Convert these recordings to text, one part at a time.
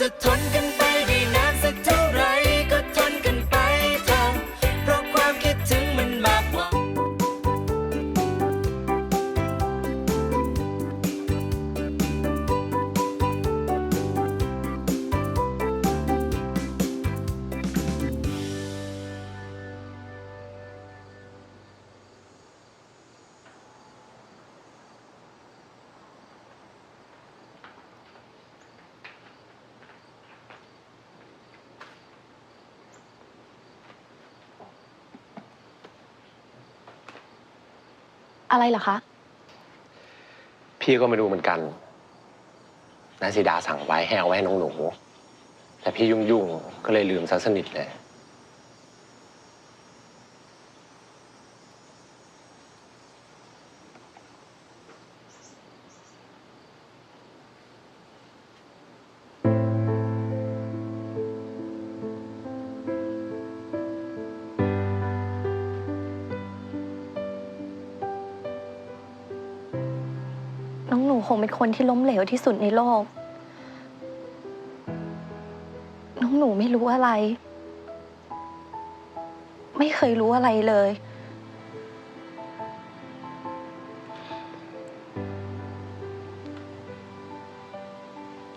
จะ อะไรเหรอคะ พี่ก็ไม่รู้เหมือนกันนายสีดาสั่งไว้ให้เอาไว้ให้น้องหนู แต่พี่ยุ่งๆ ก็เลยลืมซะสนิทเลย น้องหนูคงเป็นคนที่ล้มเหลวที่สุดในโลก น้องหนูไม่รู้อะไร ไม่เคยรู้อะไรเลย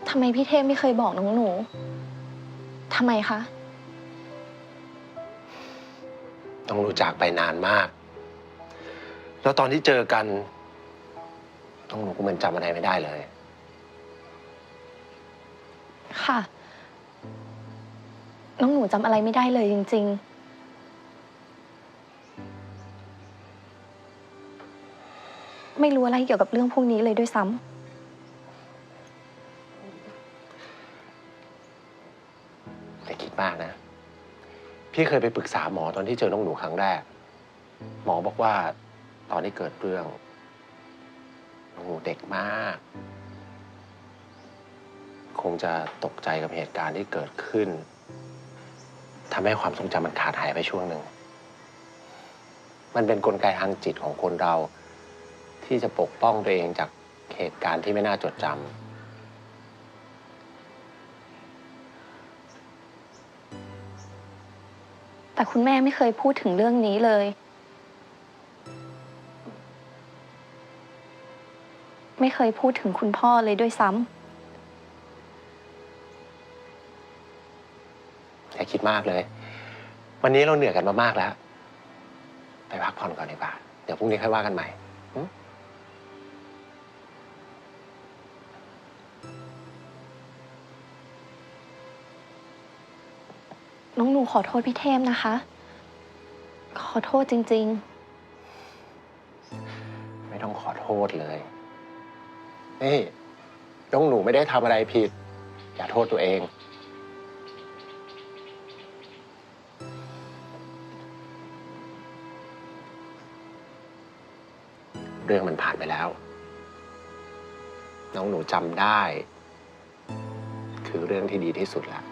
ทำไมพี่เทพไม่เคยบอกน้องหนู ทำไมคะน้องหนูจากไปนานมาก แล้วตอนที่เจอกัน น้องหนูก็เหมือนจำอะไรไม่ได้เลย ค่ะ น้องหนูจำอะไรไม่ได้เลยจริง ๆ ไม่รู้อะไรเกี่ยวกับเรื่องพวกนี้เลยด้วยซ้แต่คิดมากนะ พี่เคยไปปรึกษาหมอตอนที่เจอน้องหนูครั้งแรก หมอบอกว่าตอนที่เกิดเรื่อง น้องหเด็กมาก คงจะตกใจกับเหตุการณ์ที่เกิดขึ้นทำให้ความทรงจำมันขาดหายไปช่วงหนึ่ง มันเป็นนกลไกทางจิตของคนเรา ที่จะปกป้องตัวเองจากเหตุการณ์ที่ไม่น่าจดจำแต่คุณแม่ไม่เคยพูดถึงเรื่องนี้เลย ไม่เคยพูดถึงคุณพ่อเลยด้วยซ้อย่าคิดมากเลย วันนี้เราเหนื่อยกันมามากแล้ว ไปพักผ่อนก่อนดีกว่า เดี๋ยวพรุ่งนี้ค่อยว่ากันใหม่หึำน้องหนูขอโทษพี่เทพนะคะ ขอโทษจริงไม่ต้องขอโทษเลย นี่น้องหนูไม่ได้ทำอะไรผิด อย่าโทษตัวเอง เรื่องมันผ่านไปแล้ว น้องหนูจำได้ คือเรื่องที่ดีที่สุดแล้ว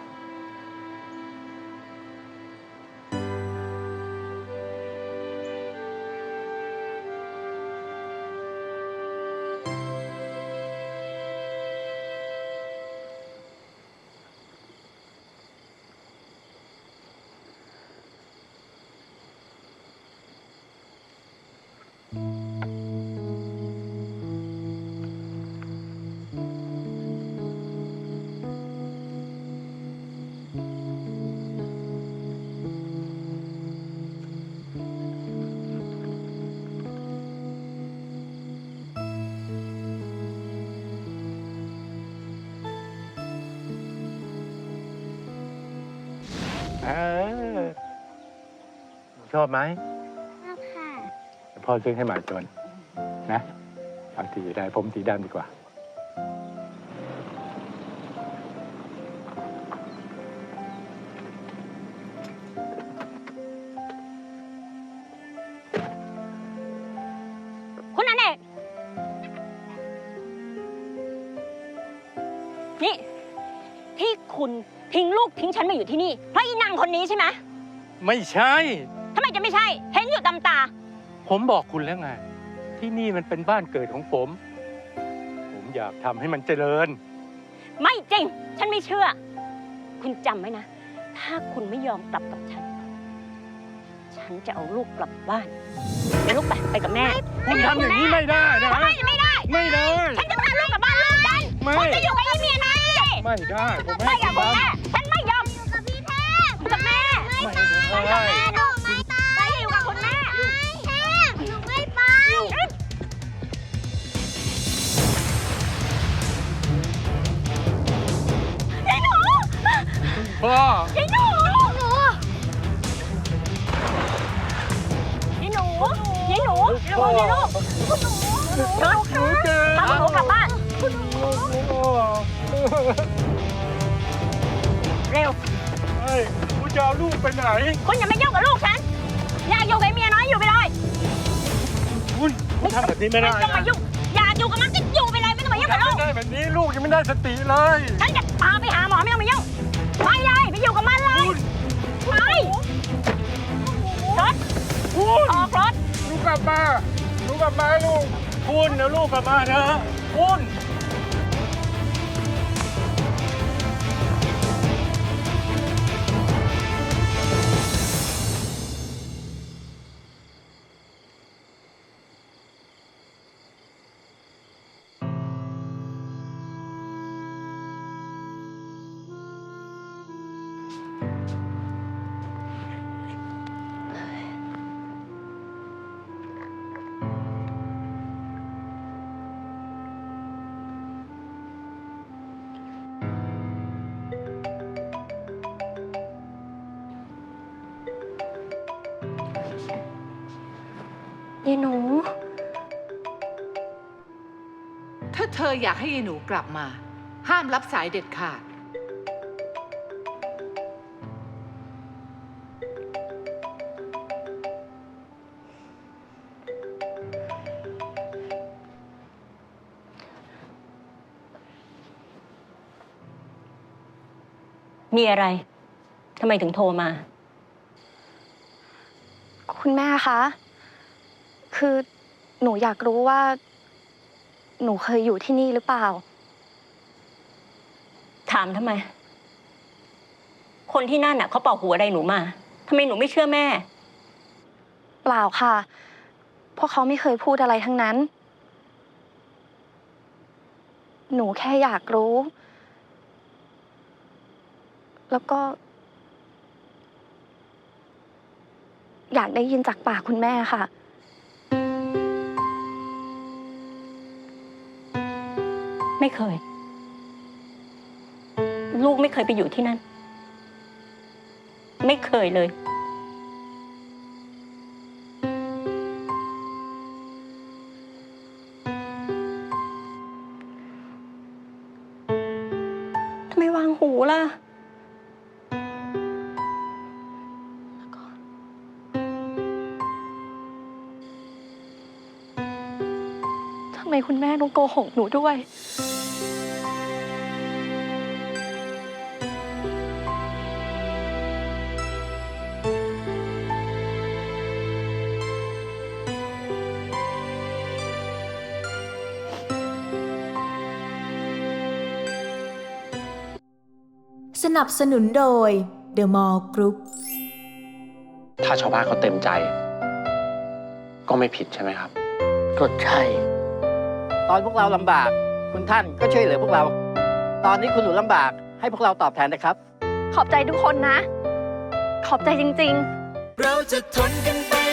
ชอบไหมชอบค่ะ พ่อซื้อให้หมาตัวหนงนะเอาสีได้ผมสีดำดีกว่า คุณนันเอกนี่ ที่คุณทิ้งลูกทิ้งฉันมาอยู่ที่นี่เพราะอีนางคนนี้ใช่ไหม ไม่ใช่ ทำไมจะไม่ใช่ เห็นอยู่ตำตา ผมบอกคุณแล้วไง ที่นี่มันเป็นบ้านเกิดของผม ผมอยากทำให้มันเจริญ ไม่จริง ฉันไม่เชื่อ คุณจำไว้นะ ถ้าคุณไม่ยอมกลับกับฉัน ฉันจะเอาลูกกลับบ้านไปลูกไปไปกับแม่คุณทำอย่างนี้ไม่ได้นะ ทำไมไม่ได้ ไม่ได้ ฉันจะพาลูกกลับบ้านลูกกันไม่ คุณจะอยู่กับไอ้เมียน้อยสิไม่ได้ผมไม่ไม่กับทำแม่ ฉันไม่ยอมอยู่กับพี่แท้กับแม่ ไม่ไปกับได้แม่ลูกไม่ พ่อยายหนูหนูยายหนู ยายหนู ยายหนูยายหนูคุณหนูหนูคะหนูเจอพาคุณหนูกลับบ้านพ่อเร็ว เฮ้ยคุณจะเอาลูกไปไหน คุณอย่ามายุ่งกับลูกฉัน อย่าอยู่กับเมียน้อยอยู่ไปเลย คุณคุณทำแบบนี้ไม่ได้ต้องนะมายุ่ง อย่าอยู่กับมันก็อยู่ไปเลยไม่ต้องมายุ่งกับลูกไม่ได้แบบนี้ลูกยังไม่ได้สติเลย ฉันจะพาไปหาหมอไม่ต้องมายุ่ง ไปเลยไปอยู่กับมันเลยไปรถคุณออกรถ ลูกกลับมา ลูกกลับมาลูก คุณเอาลูกกลับมานะคุณ ยายหนู ถ้าเธออยากให้ยายหนูกลับมา ห้ามรับสายเด็ดขาด มีอะไรทำไมถึงโทรมา คุณแม่คะ คือหนูอยากรู้ว่า หนูเคยอยู่ที่นี่หรือเปล่า ถามทำไม คนที่นั่นน่ะเขาเป่าหัวอะไรหนูมาทำไมหนูไม่เชื่อแม่ เปล่าค่ะ เพราะเขาไม่เคยพูดอะไรทั้งนั้น หนูแค่อยากรู้ แล้วก็ อยากได้ยินจากปากคุณแม่ค่ะ ไม่เคย ลูกไม่เคยไปอยู่ที่นั่น ไม่เคยเลย ทำไมวางหูล่ะทำไมคุณแม่ต้องโกหกหนูด้วย สนับสนุนโดย The Mall Group ถ้าชาวบ้านเขาเต็มใจ ก็ไม่ผิดใช่ไหมครับ ก็ใช่ ตอนพวกเราลำบาก คุณท่านก็ช่วยเหลือพวกเรา ตอนนี้คุณหนูลำบาก ให้พวกเราตอบแทนนะครับ ขอบใจทุกคนนะ ขอบใจจริง ๆ เราจะทนกันไป